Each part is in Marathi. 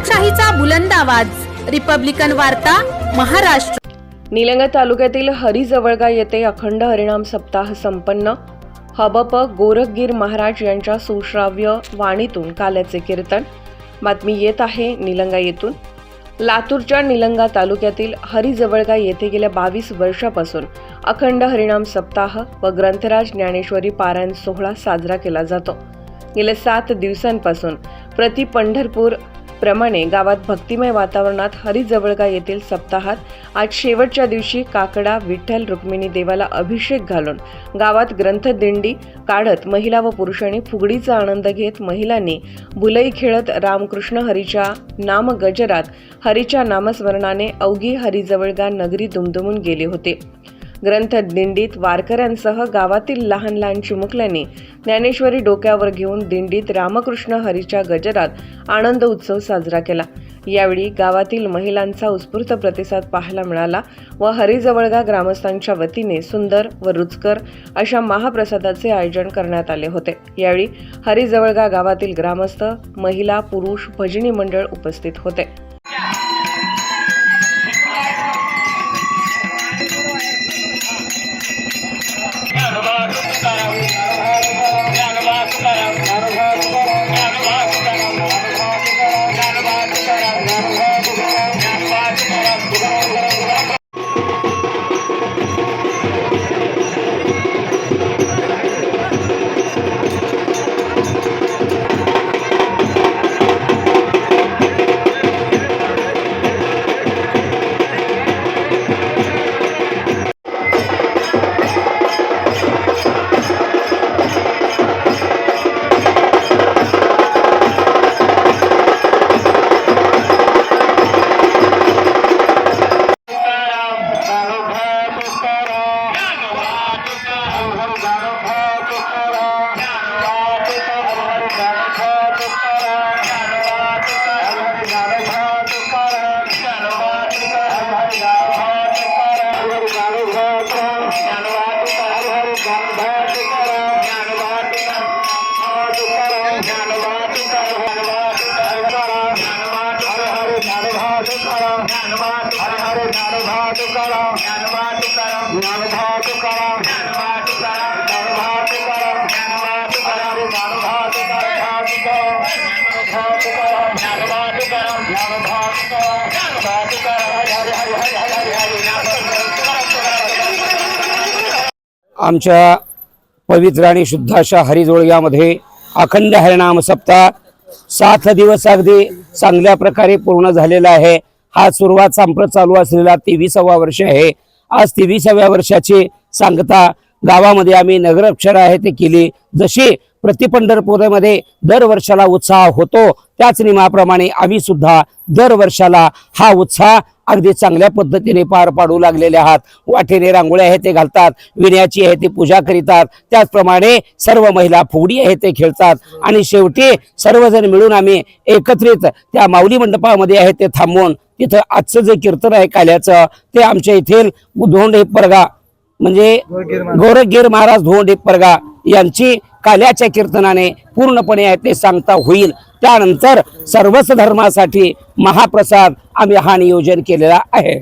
लोकशाहीचा बुलंद आवाज. रिपब्लिकन वार्ता महाराष्ट्र. निलंगा तालुक्यातील हरिजवळगा येथे अखंड हरिणाम सप्ताह संपन्न. हबप गोरखगीर महाराज यांच्या सुश्राव्य वाणीतून काल्याचे कीर्तन. बातमी येत आहे निलंगा येथून. लातूरच्या निलंगा तालुक्यातील हरिजवळगा येथे गेल्या बावीस वर्षापासून अखंड हरिणाम सप्ताह व ग्रंथराज ज्ञानेश्वरी पारायण सोहळा साजरा केला जातो. गेल्या सात दिवसांपासून प्रति पंढरपूर प्रमाणे गावात भक्तिमय वातावरणात हरिजवळगा येथील सप्ताहात आज शेवटच्या दिवशी काकडा विठ्ठल रुक्मिणी देवाला अभिषेक घालून गावात ग्रंथदिंडी काढत महिला व पुरुषांनी फुगडीचा आनंद घेत महिलांनी भुलई खेळत रामकृष्ण हरीच्या नाम गजरात हरीच्या नामस्मरणाने अवघी हरिजवळगा नगरी दुमदुमून गेले होते. ग्रंथ दिंडीत वारकऱ्यांसह गावातील लहान लहान चिमुकल्यांनी ज्ञानेश्वरी डोक्यावर घेऊन दिंडीत रामकृष्ण हरीच्या गजरात आनंद उत्सव साजरा केला. यावेळी गावातील महिलांचा उत्स्फूर्त प्रतिसाद पाहायला मिळाला व हरिजवळगा ग्रामस्थांच्या वतीने सुंदर व रुचकर अशा महाप्रसादाचे आयोजन करण्यात आले होते. यावेळी हरिजवळगा गावातील ग्रामस्थ महिला पुरुष भजनी मंडळ उपस्थित होते. आमच्या पवित्र आणि शुद्ध अशा हरिजोळग्यामध्ये अखंड हरिनाम सप्ताह सात दिवस अगदी चांगल्या प्रकारे पूर्ण झालेला आहे. हा सुरुवात संपत चालू असलेला तेविसावा वर्ष आहे. आज तेविसाव्या वर्षाची सांगता गावामध्ये आम्ही नगरक्षर आहे ते केली. जशी प्रतिपंढरपूरमध्ये दर वर्षाला उत्साह होतो त्याच नियमाप्रमाणे आम्ही सुद्धा दर वर्षाला हा उत्साह अगदी चांगल्या पद्धतीने पार पाडू लागलेले आहात. वाटेने रांगोळ्या आहे ते घालतात विण्याची आहे ते पूजा करीतात. त्याचप्रमाणे सर्व महिला फुगडी आहे ते खेळतात. आणि शेवटी सर्वजण मिळून आम्ही एकत्रित त्या माऊली मंडपामध्ये आहे ते थांबवून तिथं आजचं जे कीर्तन आहे काल्याचं ते आमच्या येथील धोंड परगा म्हणजे गोरखगीर महाराज धोंड परगा यांची काल्याच्या कीर्तनाने पूर्णपणे आहे ते सांगता होईल. त्यानंतर सर्वच धर्मासाठी महाप्रसाद आम्ही हा नियोजन केलेला आहे.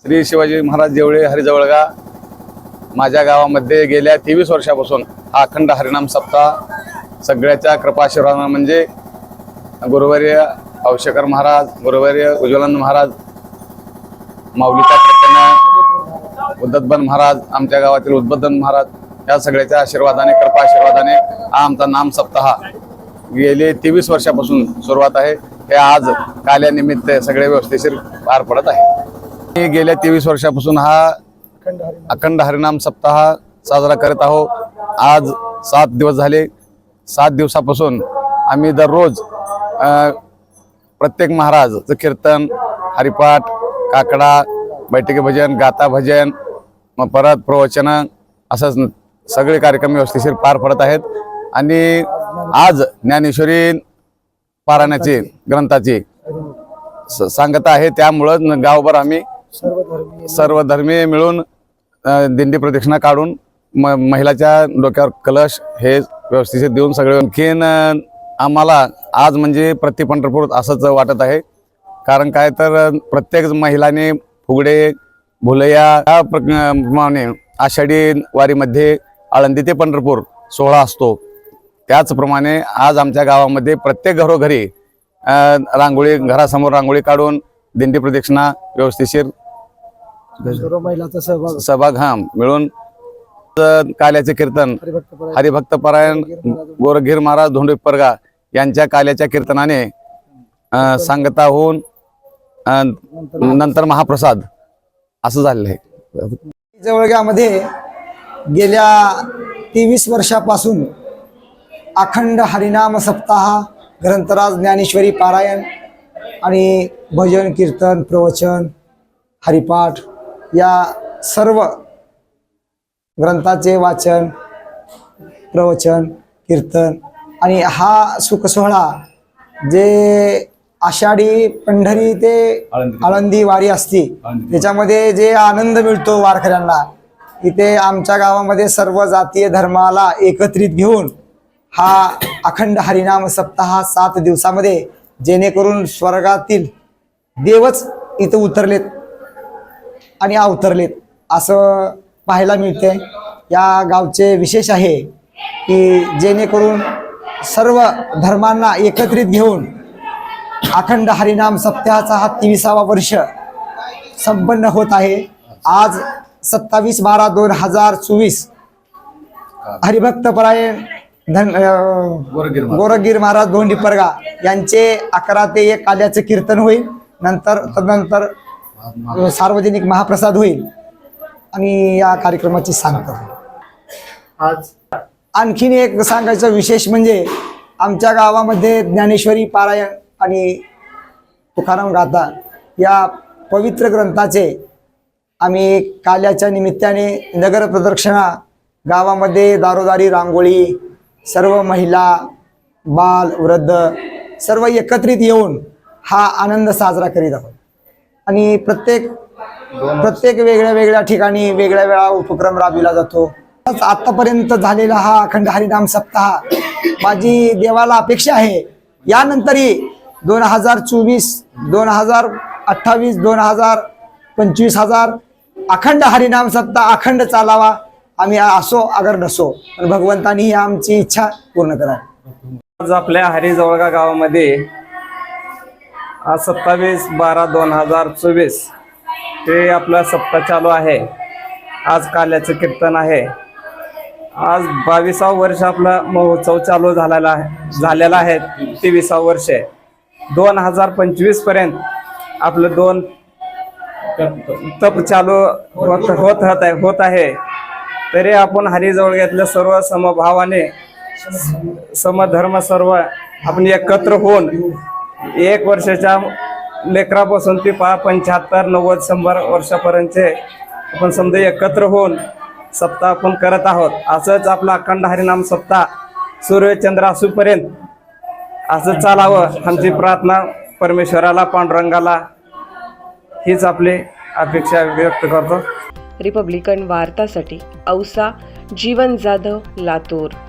श्री शिवाजी महाराज जेवळे हरिजवळगा माझ्या गावामध्ये गेल्या तेवीस वर्षापासून हा अखंड हरिनाम सप्ताह सगळ्याच्या कृपाशीर्वादा म्हणजे गुरुवर्य अवशेकर महाराज गुरुवर्य उज्ज्वलानंद महाराज माऊलीच्या कृपेनं उद्धतबन महाराज आमच्या गावातील उद्बोधन महाराज या सगळ्याच्या आशीर्वादाने कृपा आशीर्वादाने हा आमचा नाम सप्ताह गेले तेवीस वर्षापासून सुरुवात आहे. हे आज काल्यानिमित्त सगळे व्यवस्थेशीर पार पडत आहे. मी गेल्या तेवीस वर्षापासून हा अखंड हरिनाम सप्ताह साजरा करत आहोत आज सात दिवस झाले. सात दिवसापासून आम्ही दररोज प्रत्येक महाराजचं कीर्तन हरिपाठ काकडा बैठकी भजन गाथा भजन मग परत प्रवचन असंच न- सगळे कार्यक्रम व्यवस्थेशीर पार पडत आहेत. आणि आज ज्ञानेश्वरी पारायणाची ग्रंथाचे स- आहे. त्यामुळं गावभर आम्ही सर्व धर्मीय मिळून दिंडी प्रदक्षिणा काढून म महिलाच्या डोक्यावर कलश हे व्यवस्थित देऊन सगळे आणखीन आम्हाला आज म्हणजे प्रति पंढरपूर असंच वाटत आहे. कारण काय तर प्रत्येक महिलाने फुगडे भुलया या प्रमाणे आषाढी वारीमध्ये आळंदी ते पंढरपूर सोहळा असतो. त्याचप्रमाणे आज आमच्या गावामध्ये प्रत्येक घरोघरी रांगोळी घरासमोर रांगोळी काढून दिंडी प्रदक्षिणा व्यवस्थिशीर सहभाग सहभाग. हा मिळून काल्याचे कीर्तन हरिभक्त परायण. गोरगीर महाराज. धोंडीपरगा यांच्या काल्याच्या कीर्तनाने सांगता होऊन नंतर महाप्रसाद असं झालेलं आहे. जवळग्यामध्ये गेल्या तेवीस वर्षापासून अखंड हरिनाम सप्ताह ग्रंथराज ज्ञानेश्वरी पारायण आणि भजन कीर्तन प्रवचन हरिपाठ या सर्व ग्रंथाचे वाचन प्रवचन कीर्तन आणि हा सुखसोहळा जे आषाढी पंढरी ते आळंदी. वारी असती त्याच्यामध्ये जे आनंद मिळतो वारकऱ्यांना इथे आमच्या गावामध्ये सर्व जातीय धर्माला एकत्रित घेऊन हा अखंड हरिनाम सप्ताह सात दिवसामध्ये जेणेकरून स्वर्गातील देवच इथं उतरलेत आणि अवतरलेत असं पाहायला मिळते या गावचे विशेष आहे की जेणेकरून सर्व धर्मांना एकत्रित घेऊन अखंड हरिनाम सप्ताहाचा हा तेविसावा वर्ष संपन्न होत आहे. आज सत्तावीस बारा दोन हजार चोवीस हरिभक्त परायण धन अं, गोरखगीर महाराज दोंडी परगा यांचे अकरा ते एक काल्याचे कीर्तन होईल. नंतर तदनंतर सार्वजनिक महाप्रसाद होईल. आणि या कार्यक्रमाची सांगता होईल. आज आणखीन एक सांगायचं विशेष म्हणजे आमच्या गावामध्ये ज्ञानेश्वरी पारायण आणि तुकाराम गाथा या पवित्र ग्रंथाचे आम्ही काल्याच्या निमित्ताने नगर प्रदक्षिणा गावामध्ये दारोदारी रांगोळी सर्व महिला बाल वृद्ध सर्व एकत्रित येऊन हा आनंद साजरा करीत आहोत. आणि प्रत्येक प्रत्येक वेगळ्या वेगळ्या ठिकाणी वेगळ्या वेगळा उपक्रम राबविला जातो. आतापर्यंत झालेला हा अखंड हरिनाम सप्ताह माझी देवाला अपेक्षा आहे. यानंतरही दोन हजार चोवीस दोन हजार अठ्ठावीस दोन हजार पंचवीस हजार अखंड हरिनाम सप्ताह अखंड चालावा. आम्ही असो अगर नसो पण भगवंतानी ही आमची इच्छा पूर्ण करावी. आज आपल्या हरिजवळगा गावामध्ये आज सत्तावीस बारा दोन हजार चोवीस ते आपला सप्ताह चालू आहे. आज काल्याचं कीर्तन आहे. आज बावीसावं वर्ष आपला महोत्सव चालू झालेला आहे झालेला आहे तेवीसावं वर्ष आहे. दोन हजार पंचवीसपर्यंत आपलं दोन तप चालू होत होत होत आहे होत आहे. तरी आपण हरिजवळग्यातल्या सर्व समभावाने समधर्म सर्व आपण एकत्र होऊन एक वर्षाच्या लेकरापासून ते पा पंच्याहत्तर नव्वद शंभर वर्षापर्यंतचे आपण समजा एकत्र होऊन सप्ताह आपण करत आहोत. असंच आपला अखंड हरिनाम सप्ताह सूर्यचंद्र असूपर्यंत असं चालावं आमची प्रार्थना परमेश्वराला पांडुरंगाला हीच आपली अपेक्षा व्यक्त करतो. रिपब्लिकन वार्तासाठी औसा जीवन जाधव लातूर.